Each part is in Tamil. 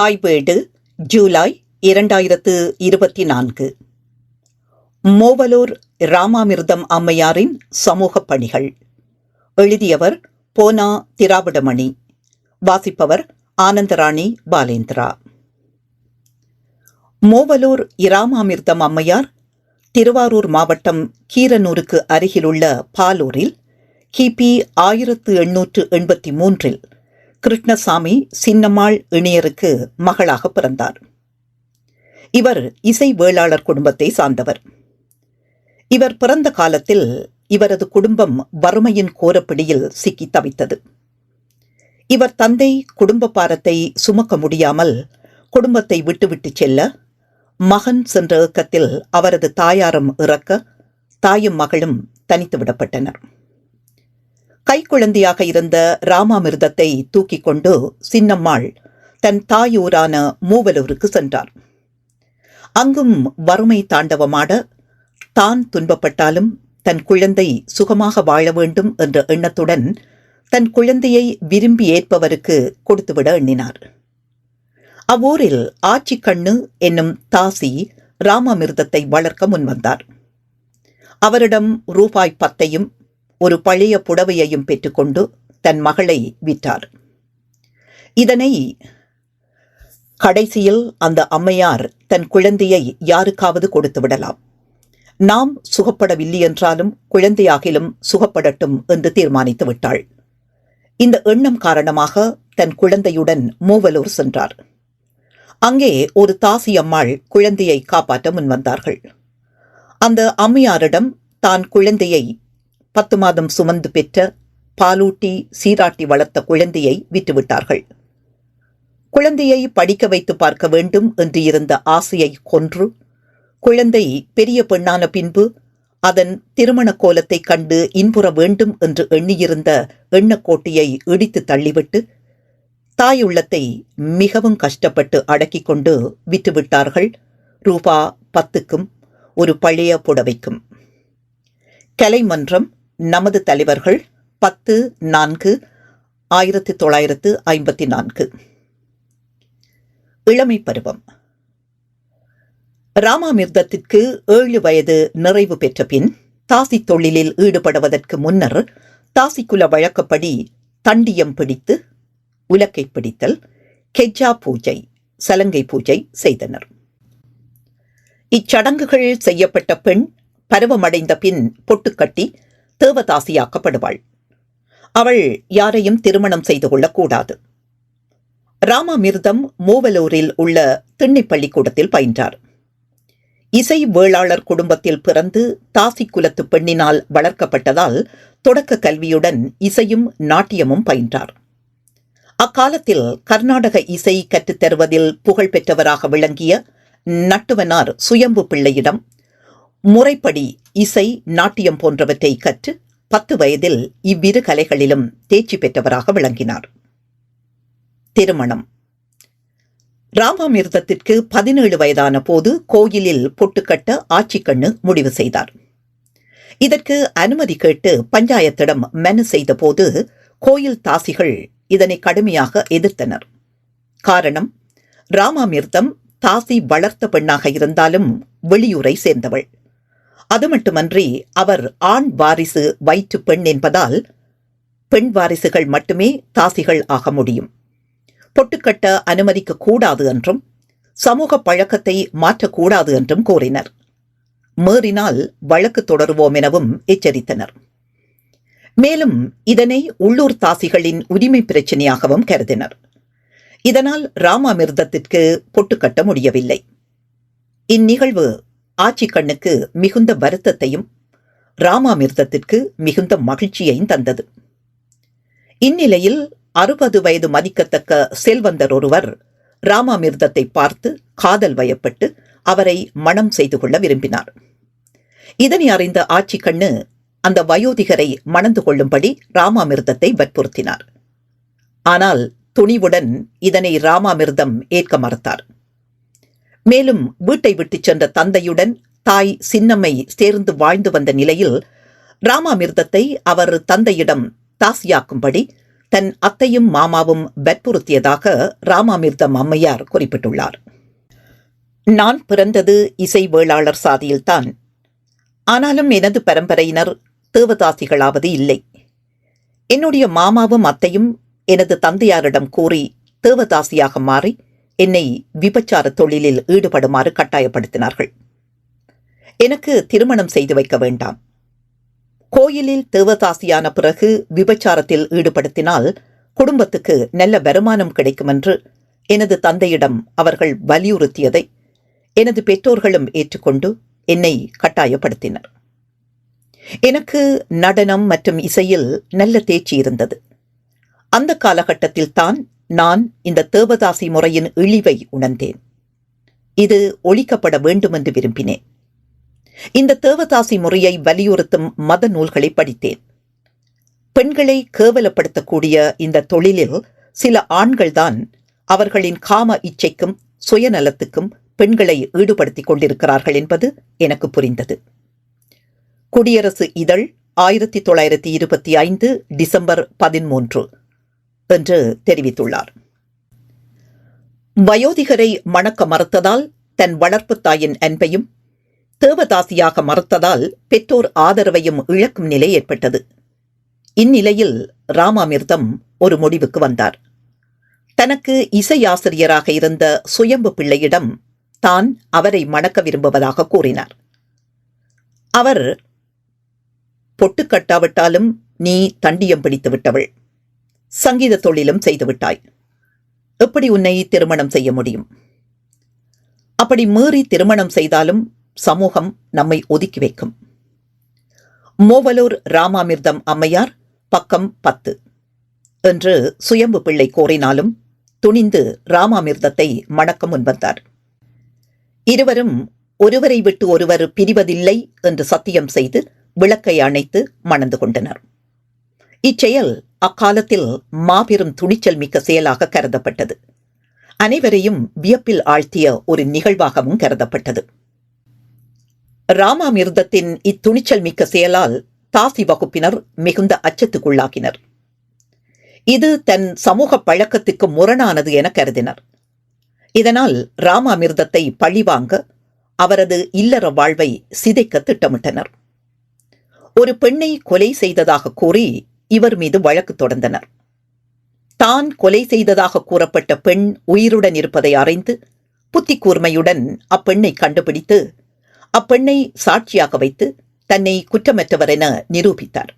தாய்வேடு ஜூலை இரண்டாயிரத்து இருபத்தி நான்கு. மோவலூர் ராமாமிர்தம் அம்மையாரின் சமூக பணிகள். எழுதியவர் போனா திராவிடமணி. வாசிப்பவர் ஆனந்தராணி பாலேந்திரா. மோவலூர் இராமாமிர்தம் அம்மையார் திருவாரூர் மாவட்டம் கீரனூருக்கு அருகிலுள்ள பாலூரில் கிபி ஆயிரத்து எண்ணூற்று எண்பத்தி மூன்றில் கிருஷ்ணசாமி சின்னம்மாள் இணையருக்கு மகளாக பிறந்தார். இவர் இசை வேளாளர் குடும்பத்தை சார்ந்தவர். இவர் பிறந்த காலத்தில் இவரது குடும்பம் வறுமையின் கோரப்பிடியில் சிக்கி தவித்தது. இவர் தந்தை குடும்ப பாரத்தை சுமக்க முடியாமல் குடும்பத்தை விட்டுவிட்டு செல்ல மகன் சென்ற இயக்கத்தில் அவரது தாயாரும் இறக்க தாயும் மகளும் தனித்து விடப்பட்டனர். கைக்குழந்தையாக இருந்த ராமாமிர்தத்தை தூக்கிக் கொண்டு சின்னம்மாள் தன் தாயூரான மூவலூருக்கு சென்றார். அங்கும் வறுமை தாண்டவமாட தான் துன்பப்பட்டாலும் தன் குழந்தை சுகமாக வாழ வேண்டும் என்ற எண்ணத்துடன் தன் குழந்தையை விரும்பி ஏற்பவருக்கு கொடுத்துவிட எண்ணினார். அவ்வூரில் ஆச்சி கண்ணு என்னும் தாசி ராமாமிர்தத்தை வளர்க்க முன்வந்தார். அவரிடம் ரூபாய் பத்தையும் ஒரு பழைய புடவையையும் பெற்றுக்கொண்டு தன் மகளை விற்றார். இதனை கடைசியில் அந்த அம்மையார் தன் குழந்தையை யாருக்காவது கொடுத்து விடலாம். நாம் சுகப்படவில்லை என்றாலும் குழந்தையாகிலும் சுகப்படட்டும் என்று தீர்மானித்து விட்டாள். இந்த எண்ணம் காரணமாக தன் குழந்தையுடன் மூவலூர் சென்றார். அங்கே ஒரு தாசி அம்மாள் குழந்தையை காப்பாற்ற முன்வந்தார்கள். அந்த அம்மையாரிடம் தான் குழந்தையை பத்து மாதம் சுமந்து பெற்ற பாலூட்டி சீராட்டி வளர்த்த குழந்தையை விற்றுவிட்டார்கள் குழந்தையை படிக்க வைத்து பார்க்க வேண்டும் என்று இருந்த ஆசையை கொன்று குழந்தை பெரிய பெண்ணான பின்பு அதன் திருமண கோலத்தை கண்டு இன்புற வேண்டும் என்று எண்ணியிருந்த எண்ணக்கோட்டையை இடித்து தள்ளிவிட்டு தாயுள்ளத்தை மிகவும் கஷ்டப்பட்டு அடக்கிக் கொண்டு விற்றுவிட்டார்கள் ரூபா பத்துக்கும் ஒரு பழைய புடவைக்கும். கலைமன்றம் நமது தலைவர்கள் பத்து நான்கு ஆயிரத்தி தொள்ளாயிரத்து ஐம்பத்தி நான்கு. இளமை பருவம். ராமாமிர்தத்திற்கு ஏழு வயது நிறைவு பெற்ற பின் தாசி தொழிலில் ஈடுபடுவதற்கு முன்னர் தாசிக்குல வழக்கப்படி தண்டியம் பிடித்து உலக்கை பிடித்தல் கெஜ்ஜா பூஜை சலங்கை பூஜை செய்தனர். இச்சடங்குகள் செய்யப்பட்ட பெண் பருவமடைந்த பின் பொட்டுக்கட்டி தேவதாசியாக்கப்படுவாள். அவள் யாரையும் திருமணம் செய்து கொள்ளக்கூடாது. ராமாமிர்தம் மூவலூரில் உள்ள திண்ணை பள்ளிக்கூடத்தில் பயின்றார். இசை வேளாளர் குடும்பத்தில் பிறந்து தாசி குலத்து பெண்ணினால் வளர்க்கப்பட்டதால் தொடக்க கல்வியுடன் இசையும் நாட்டியமும் பயின்றார். அக்காலத்தில் கர்நாடக இசை கற்றுத் தருவதில் புகழ் பெற்றவராக விளங்கிய நட்டுவனார் சுயம்பு பிள்ளையிடம் முறைப்படி இசை நாட்டியம் போன்றவற்றை கற்று பத்து வயதில் இவ்விரு கலைகளிலும் தேர்ச்சி பெற்றவராக விளங்கினார். திருமணம். ராமாமிர்தத்திற்கு பதினேழு வயதான போது கோயிலில் பொட்டுக்கட்ட ஆட்சிக்கண்ணு முடிவு செய்தார். இதற்கு அனுமதி கேட்டு பஞ்சாயத்திடம் மனு செய்தபோது கோயில் தாசிகள் இதனை கடுமையாக எதிர்த்தனர். காரணம் ராமாமிர்தம் தாசி வளர்த்த பெண்ணாக இருந்தாலும் வெளியூரை சேர்ந்தவள். அது மட்டுமன்றி அவர் ஆண் வாரிசு வயிற்று பெண் என்பதால் பெண் வாரிசுகள் மட்டுமே தாசிகள் ஆக முடியும். பொட்டுக்கட்ட அனுமதிக்க கூடாது என்றும் சமூக பழக்கத்தை மாற்றக்கூடாது என்றும் கூறினர். மீறினால் வழக்கு தொடருவோம் எனவும் எச்சரித்தனர். மேலும் இதனை உள்ளூர் தாசிகளின் உரிமை பிரச்சனையாகவும் கருதினர். இதனால் ராமாமிர்தத்திற்கு பொட்டுக்கட்ட முடியவில்லை. இந்நிகழ்வு ஆட்சிக்கண்ணுக்கு மிகுந்த வருத்தத்தையும் ராமாமிர்தத்திற்கு மிகுந்த மகிழ்ச்சியையும் தந்தது. இந்நிலையில் அறுபது வயது மதிக்கத்தக்க செல்வந்தர் ஒருவர் ராமாமிர்தத்தை பார்த்து காதல் வயப்பட்டு அவரை மணம் செய்து கொள்ள விரும்பினார். இதனை அறிந்த ஆட்சிக்கண்ணு அந்த வயோதிகரை மணந்து கொள்ளும்படி ராமாமிர்தத்தை வற்புறுத்தினார். ஆனால் துணிவுடன் இதனை ராமாமிர்தம் ஏற்க மறுத்தார். மேலும் வீட்டை விட்டுச் சென்ற தந்தையுடன் தாய் சின்னம்மை சேர்ந்து வாழ்ந்து வந்த நிலையில் ராமாமிர்தத்தை அவர் தந்தையிடம் தாசியாக்கும்படி தன் அத்தையும் மாமாவும் வற்புறுத்தியதாக ராமாமிர்தம் அம்மையார் குறிப்பிட்டுள்ளார். நான் பிறந்தது இசை வேளாளர் சாதியில்தான். ஆனாலும் எனது பரம்பரையினர் தேவதாசிகளாவது இல்லை. என்னுடைய மாமாவும் அத்தையும் எனது தந்தையாரிடம் கூறி தேவதாசியாக மாறி என்னை விபச்சார தொழிலில் ஈடுபடுமாறு கட்டாயப்படுத்தினார்கள். எனக்கு திருமணம் செய்து வைக்க வேண்டாம். கோயிலில் தேவதாசியான பிறகு விபச்சாரத்தில் ஈடுபடுத்தினால் குடும்பத்துக்கு நல்ல வருமானம் கிடைக்கும் என்று எனது தந்தையிடம் அவர்கள் வலியுறுத்தியதை எனது பெற்றோர்களும் ஏற்றுக்கொண்டு என்னை கட்டாயப்படுத்தினர். எனக்கு நடனம் மற்றும் இசையில் நல்ல தேர்ச்சி இருந்தது. அந்த காலகட்டத்தில் தான் நான் இந்த தேவதாசி முறையின் இழிவை உணர்ந்தேன். இது ஒழிக்கப்பட வேண்டும் என்று விரும்பினேன். இந்த தேவதாசி முறையை வலியுறுத்தும் மத நூல்களை படித்தேன். பெண்களை கேவலப்படுத்தக்கூடிய இந்த தொழிலில் சில ஆண்கள்தான் அவர்களின் காம இச்சைக்கும் சுயநலத்துக்கும் பெண்களை ஈடுபடுத்திக் கொண்டிருக்கிறார்கள் என்பது எனக்கு புரிந்தது. குடியரசு இதழ் ஆயிரத்தி தொள்ளாயிரத்தி இருபத்தி ஐந்து டிசம்பர் பதிமூன்று. என்று தெரிவித்துள்ளார். வயோதிகரை மணக்க மறுத்ததால் தன் வளர்ப்பு தாயின் அன்பையும் தேவதாசியாக மறுத்ததால் பெற்றோர் ஆதரவையும் இழக்கும் நிலை ஏற்பட்டது. இந்நிலையில் ராமாமிர்தம் ஒரு முடிவுக்கு வந்தார். தனக்கு இசையாசிரியராக இருந்த சுயம்பு பிள்ளையிடம் தான் அவரை மணக்க விரும்புவதாக கூறினார். அவர் பொட்டு கட்டாவிட்டாலும் நீ தண்டியம் பிடித்து விட்டவள். சங்கீத தொழிலும் செய்துவிட்டாய். எப்படி உன்னை திருமணம் செய்ய முடியும்? அப்படி மீறி திருமணம் செய்தாலும் சமூகம் நம்மை ஒதுக்கி வைக்கும். மோவலூர் ராமாமிர்தம் அம்மையார் பக்கம் பத்து. என்று சுயம்பு பிள்ளை கோரினாலும் துணிந்து ராமாமிர்தத்தை மணக்க முன்வந்தார். இருவரும் ஒருவரை விட்டு ஒருவர் பிரிவதில்லை என்று சத்தியம் செய்து விளக்கை அணைத்து மணந்து கொண்டனர். இச்செயல் அக்காலத்தில் மாபெரும் துணிச்சல் மிக்க செயலாக கருதப்பட்டது. அனைவரையும் வியப்பில் ஆழ்த்திய ஒரு நிகழ்வாகவும் கருதப்பட்டது. ராமாமிர்தத்தின் இத்துணிச்சல் மிக்க செயலால் தாசி வகுப்பினர் மிகுந்த அச்சத்துக்குள்ளாகினர். இது தன் சமூக பழக்கத்துக்கு முரணானது என கருதினர். இதனால் ராமாமிர்தத்தை பழிவாங்க அவரது இல்லற வாழ்வை சிதைக்க திட்டமிட்டனர். ஒரு பெண்ணை கொலை செய்ததாக கூறி இவர் மீது வழக்கு தொடர்ந்தனர். தான் கொலை செய்ததாக கூறப்பட்ட பெண் உயிருடன் இருப்பதை அறிந்து புத்தி கூர்மையுடன் அப்பெண்ணை கண்டுபிடித்து அப்பெண்ணை சாட்சியாக வைத்து தன்னை குற்றமற்றவர் என நிரூபித்தார்.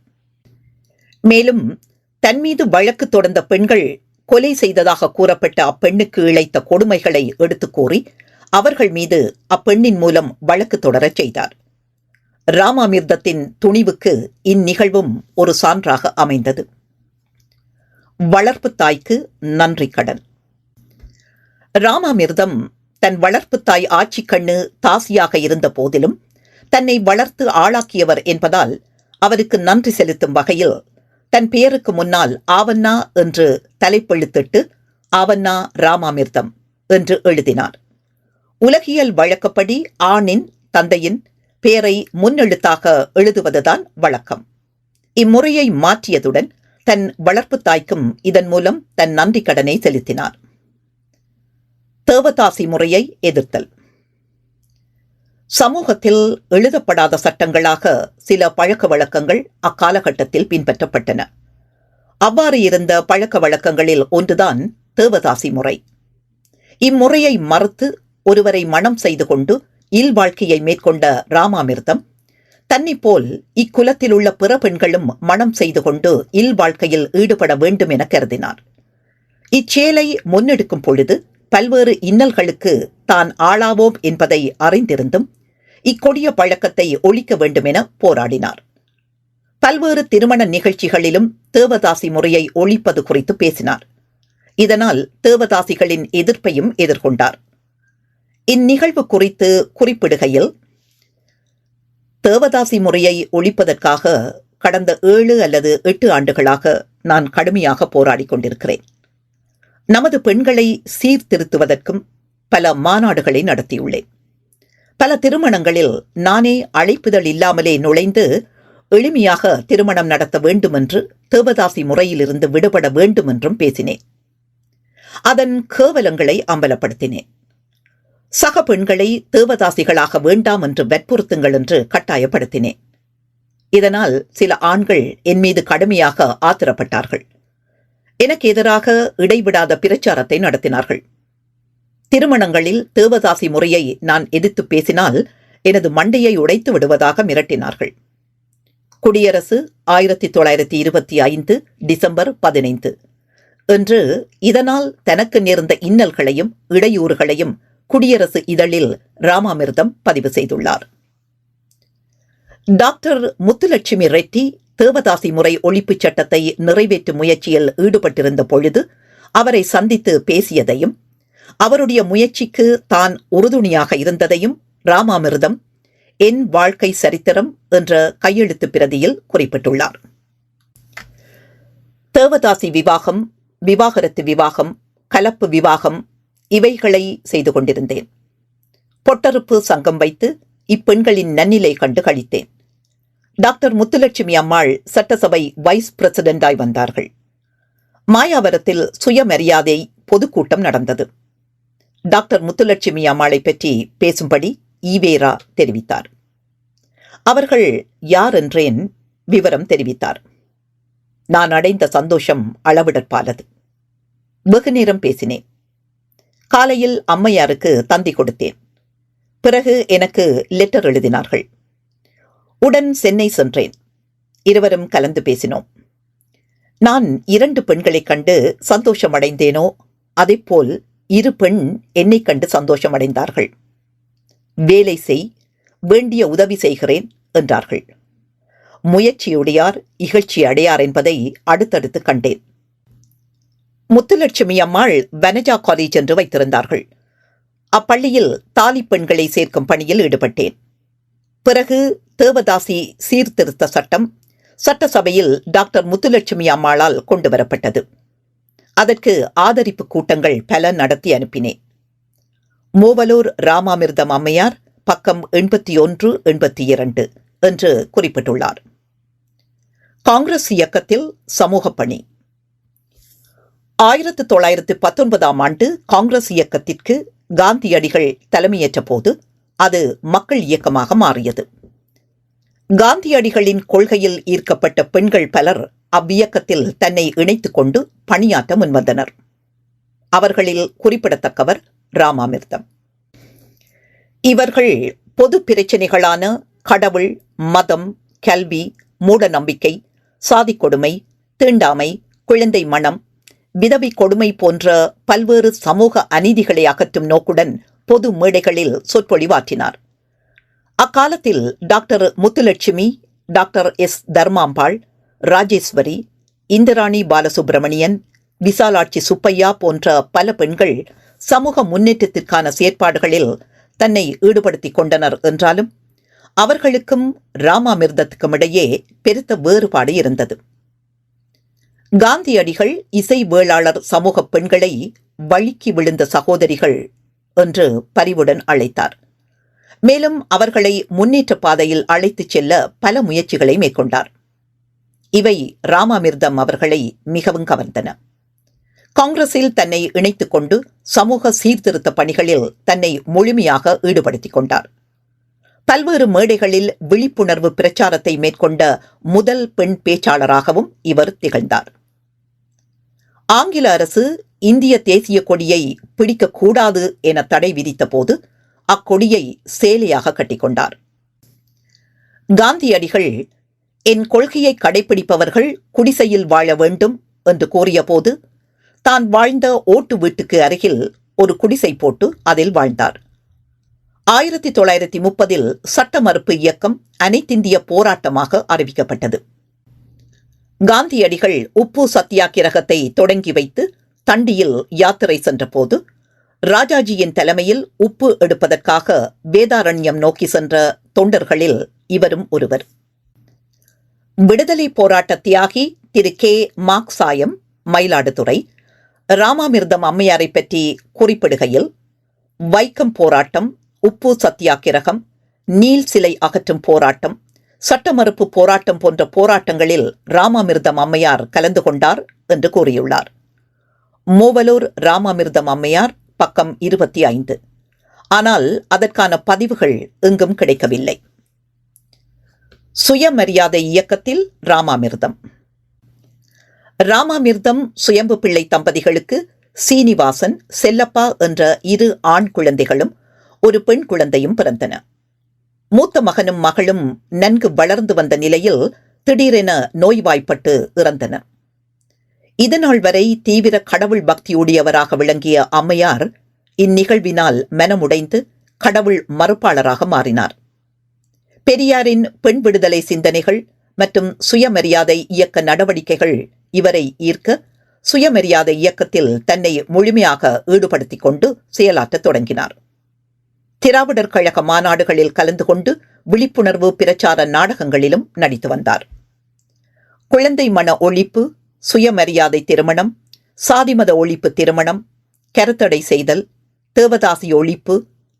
மேலும் தன் மீது வழக்கு தொடர்ந்த பெண்கள் கொலை செய்ததாக கூறப்பட்ட அப்பெண்ணுக்கு இழைத்த கொடுமைகளை எடுத்துக் கூறி அவர்கள் மீது அப்பெண்ணின் மூலம் வழக்கு தொடரச் செய்தார். ராமாமிர்தத்தின் துணிவுக்கு இந்நிகழ்வும் ஒரு சான்றாக அமைந்தது. வளர்ப்பு தாய்க்கு நன்றி கடன். ராமாமிர்தம் தன் வளர்ப்பு தாய் ஆட்சி கண்ணு தாசியாக இருந்த போதிலும் தன்னை வளர்த்து ஆளாக்கியவர் என்பதால் அவருக்கு நன்றி செலுத்தும் வகையில் தன் பெயருக்கு முன்னால் ஆவண்ணா என்று தலைப்பெழுத்திட்டு ஆவண்ணா ராமாமிர்தம் என்று எழுதினார். உலகியல் வழக்கப்படி ஆணின் தந்தையின் பெயரை முன்னெழுத்தாக எழுதுவதுதான் வழக்கம். இம்முறையை மாற்றியதுடன் தன் வளர்ப்பு தாய்க்கும் இதன் மூலம் தன் நன்றி கடனை செலுத்தினார். தேவதாசி முறையை எதிர்த்தல். சமூகத்தில் எழுதப்படாத சட்டங்களாக சில பழக்க வழக்கங்கள் அக்காலகட்டத்தில் பின்பற்றப்பட்டன. அவ்வாறு இருந்த பழக்க வழக்கங்களில் ஒன்றுதான் தேவதாசி முறை. இம்முறையை மறுத்து ஒருவரை மணம் செய்து கொண்டு இல்வாழ்க்கையை மேற்கொண்ட ராமாமிர்தம் தன்னை போல் இக்குலத்தில் உள்ள பிற பெண்களும் மணம் செய்து கொண்டு இல் வாழ்க்கையில் ஈடுபட வேண்டும் என கருதினார். இச்செயலை முன்னெடுக்கும் பொழுது பல்வேறு இன்னல்களுக்கு தான் ஆளாவோம் என்பதை அறிந்திருந்தும் இக்கொடிய பழக்கத்தை ஒழிக்க வேண்டும் என போராடினார். பல்வேறு திருமண நிகழ்ச்சிகளிலும் தேவதாசி முறையை ஒழிப்பது குறித்து பேசினார். இதனால் தேவதாசிகளின் எதிர்ப்பையும் எதிர்கொண்டார். இந்நிகழ்வு குறித்து குறிப்பிடுகையில் தேவதாசி முறையை ஒழிப்பதற்காக கடந்த ஏழு அல்லது எட்டு ஆண்டுகளாக நான் கடுமையாக போராடிக் கொண்டிருக்கிறேன். நமது பெண்களை சீர்திருத்துவதற்கும் பல மாநாடுகளை நடத்தியுள்ளேன். பல திருமணங்களில் நானே அழைப்புதல் இல்லாமலே நுழைந்து எளிமையாக திருமணம் நடத்த வேண்டும் என்று தேவதாசி முறையிலிருந்து விடுபட வேண்டும் என்றும் பேசினேன். அதன் கேவலங்களை அம்பலப்படுத்தினேன். சக பெண்களை தேவதாசிகளாக வேண்டாம் என்று வற்புறுத்துங்கள் என்று கட்டாயப்படுத்தினேன். இதனால் சில ஆண்கள் என் மீது கடுமையாக ஆத்திரப்பட்டார்கள். எனக்கு எதிராக இடைவிடாத பிரச்சாரத்தை நடத்தினார்கள். திருமணங்களில் தேவதாசி முறையை நான் எதிர்த்து பேசினால் எனது மண்டையை உடைத்து விடுவதாக மிரட்டினார்கள். குடியரசு ஆயிரத்தி தொள்ளாயிரத்தி இருபத்தி ஐந்து டிசம்பர் பதினைந்து. என்று இதனால் தனக்கு நேர்ந்த இன்னல்களையும் இடையூறுகளையும் குடியரசு இதழில் ராமாமிர்தம் பதிவு செய்துள்ளார். டாக்டர் முத்துலட்சுமி ரெட்டி தேவதாசி முறை ஒழிப்புச் சட்டத்தை நிறைவேற்றும் முயற்சியில் ஈடுபட்டிருந்த பொழுது அவரை சந்தித்து பேசியதையும் அவருடைய முயற்சிக்கு தான் உறுதுணையாக இருந்ததையும் ராமாமிர்தம் என் வாழ்க்கை சரித்திரம் என்ற கையெழுத்து பிரதியில் குறிப்பிட்டுள்ளார். தேவதாசி விவாகம் விவாகரத்து விவாகம் கலப்பு விவாகம் இவைகளை செய்து கொண்டிருந்தேன். பொட்டறுப்பு சங்கம் வைத்து இப்பெண்களின் நன்னிலை கண்டு கழித்தேன் டாக்டர் முத்துலட்சுமி அம்மாள் சட்டசபை வைஸ் பிரசிடென்டாய் வந்தார்கள். மாயாவரத்தில் சுயமரியாதை பொதுக்கூட்டம் நடந்தது. டாக்டர் முத்துலட்சுமி அம்மாளை பற்றி பேசும்படி ஈவேரா தெரிவித்தார். அவர்கள் யார் என்றேன் விவரம் தெரிவித்தார். நான் அடைந்த சந்தோஷம் அளவிடற்பாலது. வெகு நேரம் பேசினேன். காலையில் அம்மையாருக்கு தந்தி கொடுத்தேன். பிறகு எனக்கு லெட்டர் எழுதினார்கள். உடன் சென்னை சென்றேன். இருவரும் கலந்து பேசினோம். நான் இரண்டு பெண்களைக் கண்டு சந்தோஷமடைந்தேனோ அதைப்போல் இரு பெண் என்னைக் கண்டு சந்தோஷமடைந்தார்கள். வேலை செய் வேண்டிய உதவி செய்கிறேன் என்றார்கள். முயற்சியுடையார் இகழ்ச்சி அடையார் என்பதை அடுத்தடுத்து கண்டேன். முத்துலட்சுமி அம்மாள் வனஜா காலேஜ் என்று வைத்திருந்தார்கள். அப்பள்ளியில் தாலி பெண்களை சேர்க்கும் பணியில் ஈடுபட்டேன். பிறகு தேவதாசி சீர்திருத்த சட்டம் சட்டசபையில் டாக்டர் முத்துலட்சுமி அம்மாளால் கொண்டு வரப்பட்டது. அதற்கு ஆதரிப்பு கூட்டங்கள் பல நடத்தி அனுப்பினேன். மூவலூர் ராமாமிர்தம் அம்மையார் பக்கம் எண்பத்தி ஒன்று எண்பத்தி இரண்டு என்று குறிப்பிட்டுள்ளார். காங்கிரஸ் இயக்கத்தில் சமூக பணி. ஆயிரத்து தொள்ளாயிரத்து பத்தொன்பதாம் ஆண்டு காங்கிரஸ் இயக்கத்திற்கு காந்தியடிகள் தலைமையேற்ற போது அது மக்கள் இயக்கமாக மாறியது. காந்தியடிகளின் கொள்கையில் ஈர்க்கப்பட்ட பெண்கள் பலர் அவ்வியக்கத்தில் தன்னை இணைத்துக் கொண்டு பணியாற்ற முன்வந்தனர். அவர்களில் குறிப்பிடத்தக்கவர் ராமாமிர்தம். இவர்கள் பொது பிரச்சனைகளான கடவுள் மதம் கல்வி மூட நம்பிக்கை தீண்டாமை குழந்தை மனம் விதவை கொடுமை போன்ற பல்வேறு சமூக அநீதிகளை அகற்றும் நோக்குடன் பொது மேடைகளில் சொற்பொழிவாற்றினார். அக்காலத்தில் doctor Muthulakshmi doctor S Dharmambal Rajeswari Indrani Balasubramanian Visalakshi Subbiah போன்ற பல பெண்கள் சமூக முன்னேற்றத்திற்கான செயற்பாடுகளில் தன்னை ஈடுபடுத்திக் கொண்டனர் என்றாலும் அவர்களுக்கும் ராமாமிர்தத்துக்கும் இடையே பெருத்த வேறுபாடு இருந்தது. காந்தியடிகள் இசை வேளாளர் சமூக பெண்களை வழுக்கி விழுந்த சகோதரிகள் என்று பரிவுடன் அழைத்தார். மேலும் அவர்களை முன்னேற்ற பாதையில் அழைத்துச் செல்ல பல முயற்சிகளை மேற்கொண்டார். இவை ராமாமிர்தம் அவர்களை மிகவும் கவர்ந்தன. காங்கிரஸில் தன்னை இணைத்துக் கொண்டு சமூக சீர்திருத்த பணிகளில் தன்னை முழுமையாக ஈடுபடுத்திக் கொண்டார். பல்வேறு மேடைகளில் விழிப்புணர்வு பிரச்சாரத்தை மேற்கொண்ட முதல் பெண் பேச்சாளராகவும் இவர் திகழ்ந்தார். ஆங்கில அரசு இந்திய தேசிய கொடியை பிடிக்கக்கூடாது என தடை விதித்த போது அக்கொடியை சேலையாக கட்டிக்கொண்டார். காந்தியடிகள் என் கொள்கையை கடைபிடிப்பவர்கள் குடிசையில் வாழ வேண்டும் என்று கூறியபோது தான் வாழ்ந்த ஓட்டு வீட்டுக்கு அருகில் ஒரு குடிசை போட்டு அதில் வாழ்ந்தார். ஆயிரத்தி தொள்ளாயிரத்தி முப்பதில் சட்ட மறுப்பு இயக்கம் அனைத்திந்திய போராட்டமாக அறிவிக்கப்பட்டது. காந்தியடிகள் உப்பு சத்தியாகிரகத்தை தொடங்கி வைத்து தண்டியில் யாத்திரை சென்றபோது ராஜாஜியின் தலைமையில் உப்பு எடுப்பதற்காக வேதாரண்யம் நோக்கி சென்ற தொண்டர்களில் இவரும் ஒருவர். விடுதலை போராட்ட தியாகி திரு கே. மாக் சாயம் மயிலாடுதுறை ராமாமிர்தம் அம்மையாரை பற்றி குறிப்பிடுகையில் வைக்கம் போராட்டம் உப்பு சத்தியாகிரகம் நீல் சிலை அகற்றும் போராட்டம் சட்டமறுப்பு போராட்டம் போன்ற போராட்டங்களில் ராமாமிர்தம் அம்மையார் கலந்து கொண்டார் என்று கூறியுள்ளார். மூவலூர் ராமாமிர்தம் அம்மையார் பக்கம் இருபத்தி ஐந்து. ஆனால் அதற்கான பதிவுகள் எங்கும் கிடைக்கவில்லை. சுயமரியாதை இயக்கத்தில் ராமாமிர்தம். ராமாமிர்தம் சுயம்பு பிள்ளை தம்பதிகளுக்கு சீனிவாசன் செல்லப்பா என்ற இரு ஆண் குழந்தைகளும் ஒரு பெண் குழந்தையும் பிறந்தன. மூத்த மகனும் மகளும் நன்கு வளர்ந்து வந்த நிலையில் திடீரென நோய்வாய்ப்பட்டு இறந்தனர் இதனால் வரை தீவிர கடவுள் பக்தியுடையவராக விளங்கிய அம்மையார் இந்நிகழ்வினால் மனமுடைந்து கடவுள் மறுப்பாளராக மாறினார். பெரியாரின் பெண் விடுதலை சிந்தனைகள் மற்றும் சுயமரியாதை இயக்க நடவடிக்கைகள் இவரை ஈர்க்க சுயமரியாதை இயக்கத்தில் தன்னை முழுமையாக ஈடுபடுத்திக் கொண்டு செயலாற்றத் தொடங்கினார். திராவிடர் கழக மாநாடுகளில் கலந்து கொண்டு விழிப்புணர்வு பிரச்சார நாடகங்களிலும் நடித்து வந்தார். குழந்தை மன ஒழிப்பு சுயமரியாதை திருமணம் சாதிமத ஒழிப்பு திருமணம் கருத்தடை செய்தல் தேவதாசி ஒழிப்பு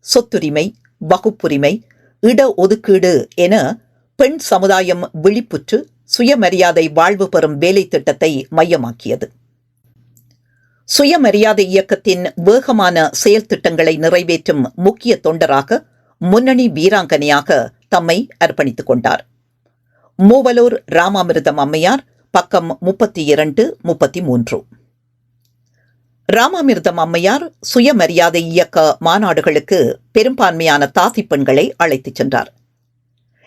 சொத்துரிமை வகுப்புரிமை இட ஒதுக்கீடு என பெண் சமுதாயம் விழிப்புற்று சுயமரியாதை வாழ்வு பெறும் வேலை திட்டத்தை மையமாக்கியது. சுயமரியாதை இயக்கத்தின் வேகமான செயல் திட்டங்களை நிறைவேற்றும் முக்கிய தொண்டராக முன்னணி வீராங்கனையாக தம்மை அர்ப்பணித்துக் கொண்டார். மூவலூர் ராமாமிர்தம் அம்மையார் பக்கம் முப்பத்தி இரண்டு முப்பத்தி மூன்று ராமாமிர்தம் அம்மையார் சுயமரியாதை இயக்க மாநாடுகளுக்கு பெரும்பான்மையான தாசி பெண்களை அழைத்துச் சென்றார்.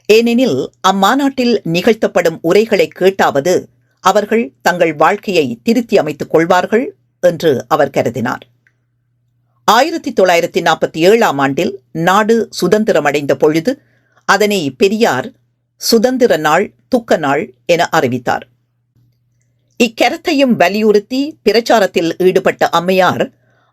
ஏனெனில் அம்மாநாட்டில் நிகழ்த்தப்படும் உரைகளை கேட்டாவது அவர்கள் தங்கள் வாழ்க்கையை திருத்தி அமைத்துக் கொள்வார்கள் என்று அவர் கருதினார். ஆயிரத்தி தொள்ளாயிரத்தி நாற்பத்தி ஏழாம் ஆண்டில் நாடு சுதந்திரமடைந்த பொழுது அதனை பெரியார் சுதந்திர நாள் துக்க நாள் என அறிவித்தார். இக்கருத்தையும் வலியுறுத்தி பிரச்சாரத்தில் ஈடுபட்ட அம்மையார்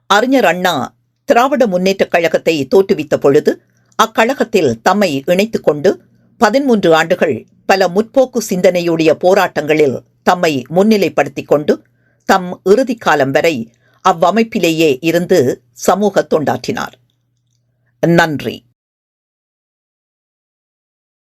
அறிஞர் அண்ணா திராவிட முன்னேற்றக் கழகத்தை தோற்றுவித்த பொழுது அக்கழகத்தில் தம்மை இணைத்துக் கொண்டு பதிமூன்று ஆண்டுகள் பல முற்போக்கு சிந்தனையுடைய போராட்டங்களில் தம்மை முன்னிலைப்படுத்திக் கொண்டு தம் இறுதி காலம் வரை அவ்வமைப்பிலேயே இருந்து சமூக தொண்டாற்றினார். நன்றி.